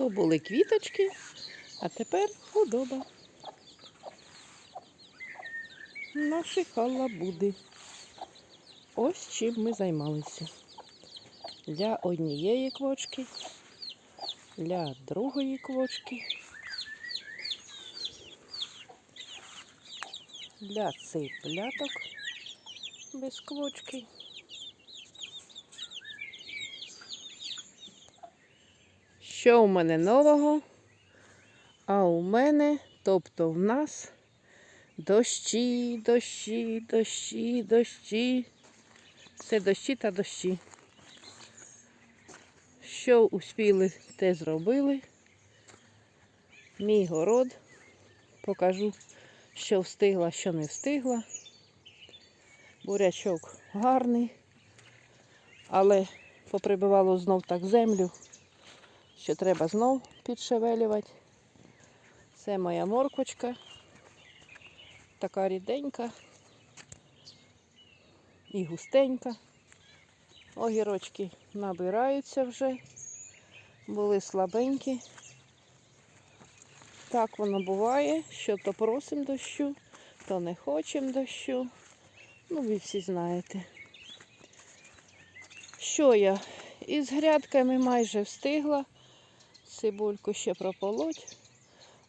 То були квіточки, а тепер худоба. Наші халабуди. Ось чим ми займалися. Для однієї квочки, для другої квочки, для цыпляток без квочки. Що у мене нового? А у мене, тобто в нас, дощі, дощі, дощі, дощі. Це дощі та дощі. Що успіли, те зробили. Мій город. Покажу, що встигла, що не встигла. Бурячок гарний, але поприбивало знов так землю, що треба знов підшевелювати. Це моя морквочка, така ріденька і густенька. Огірочки набираються вже, були слабенькі. Так воно буває, що то просимо дощу, то не хочемо дощу. Ну, ви всі знаєте. Що я? Із грядками майже встигла. Цибульку ще прополоть,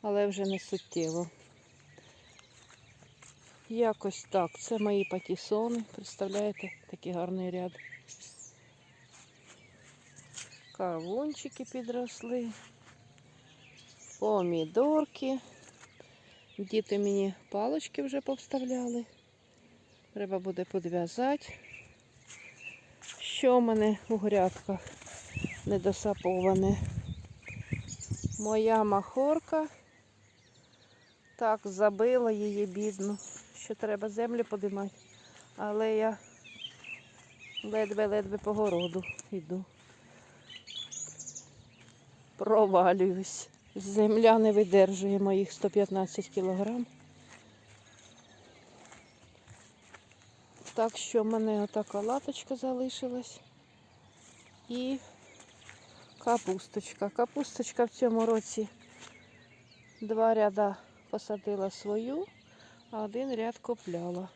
але вже не суттєво. Якось так. Це мої патісони. Представляєте, такий гарний ряд. Кавунчики підросли. Помідорки. Діти мені палочки вже повставляли. Треба буде підв'язати. Що в мене у грядках недосаповане? Моя махорка. Так, забила її бідну, що треба землю подимати. Але я ледве-ледве по городу йду. Провалююсь. Земля не видержує моїх 115 кілограм. Так що в мене отака латочка залишилась. І капусточка. Капусточка в цьому році два ряда посадила свою, а один ряд купляла.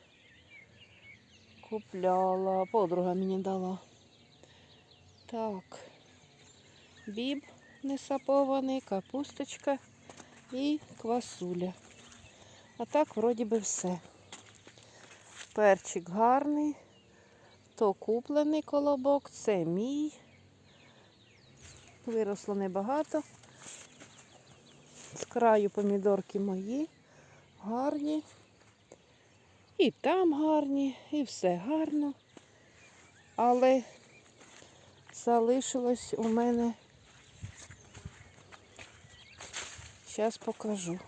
Купляла, подруга мені дала. Так, біб не сапований, капусточка і квасуля. А так, вроді би, все. Перчик гарний, то куплений колобок, це мій. Виросло небагато. З краю помідорки мої, гарні. І там гарні, і все гарно. Але залишилось у мене. Зараз покажу.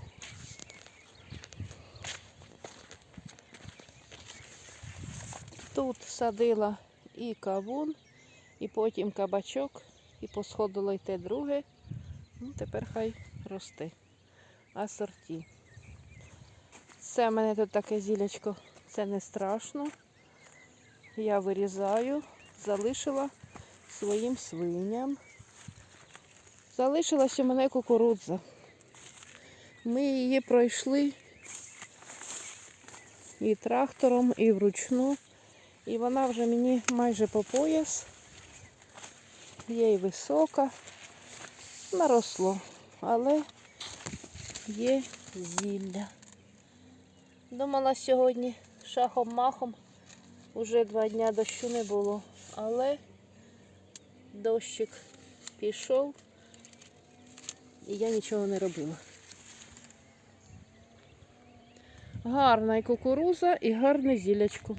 Тут садила і кавун, і потім кабачок, і посходило й те друге. Ну, тепер хай росте. Асорті. Це в мене тут таке зілячко, це не страшно. Я вирізаю, залишила своїм свиням. Залишилась у мене кукурудза. Ми її пройшли і трактором, і вручну. І вона вже мені майже по пояс. Є і висока. Наросло, але є зілля. Думала сьогодні шахом-махом. Уже два дня дощу не було, але дощик пішов і я нічого не робила. Гарна і кукуруза, і гарне зілячко.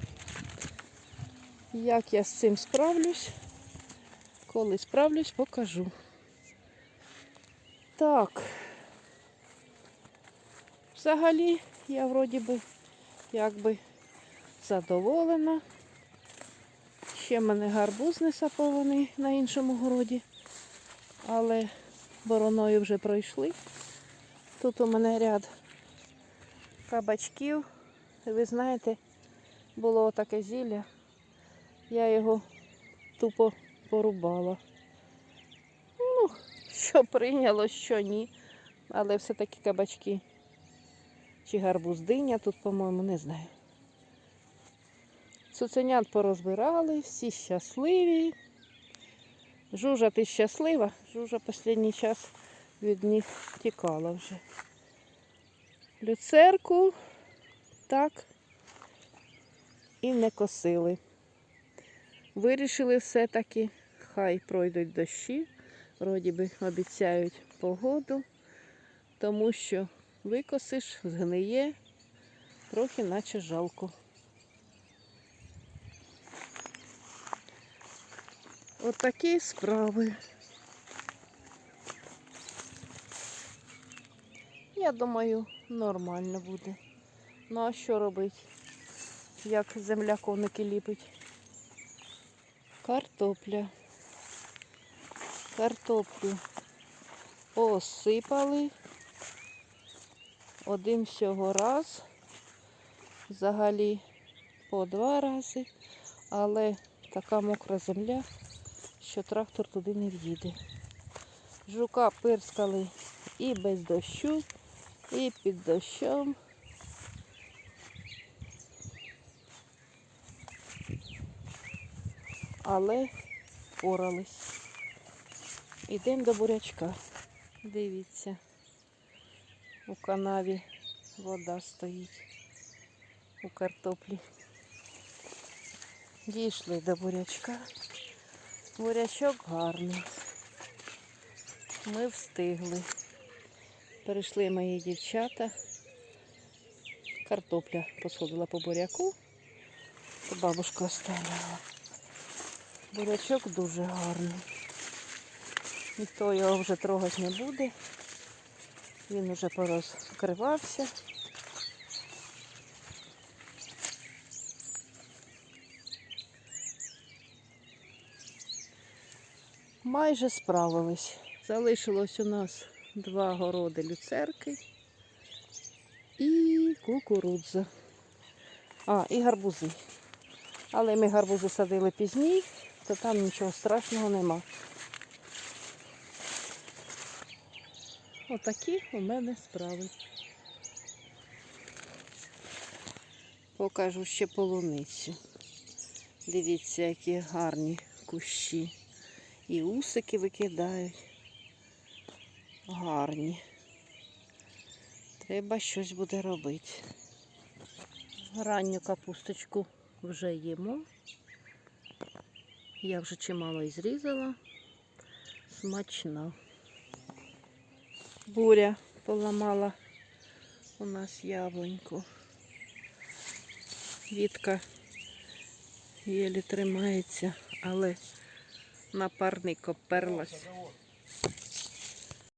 Як я з цим справлюсь, коли справлюсь, покажу. Так. Взагалі, я вроді би якби задоволена. Ще в мене гарбуз не сапований на іншому городі, але бороною вже пройшли. Тут у мене ряд кабачків. Ви знаєте, було таке зілля. Я його тупо порубала. Ну, що прийняло, що ні. Але все-таки кабачки. Чи гарбуздиня тут, по-моєму, не знаю. Цуценят порозбирали, всі щасливі. Жужа, ти щаслива? Жужа останній час від них тікала вже. Люцерку так і не косили. Вирішили все-таки, хай пройдуть дощі, вроді би обіцяють погоду, тому що викосиш, згниє, трохи наче жалко. Отакі справи. Я думаю, нормально буде. Ну а що робити? Як земля коники ліпить? Картопля. Картоплю осипали. Один всього раз. Взагалі по два рази. Але така мокра земля, що трактор туди не в'їде. Жука пирскали і без дощу, і під дощом. Але порались. Ідемо до бурячка. Дивіться, у канаві вода стоїть у картоплі. Дійшли до бурячка. Бурячок гарний. Ми встигли. Перейшли мої дівчата. Картопля посходила по буряку, бабушка оставила. Бурячок дуже гарний. Ніхто його вже трогати не буде. Він вже порозкривався. Майже справились. Залишилось у нас два городи люцерки і кукурудза. А, і гарбузи. Але ми гарбузи садили пізніше, то там нічого страшного нема. Отакі у мене справи. Покажу ще полуницю. Дивіться, які гарні кущі. І усики викидають. Гарні. Треба щось буде робити. Ранню капусточку вже їмо. Я вже чимало і зрізала. Смачно. Буря поламала у нас яблуньку. Вітка єлі тримається, але напарник оперлась.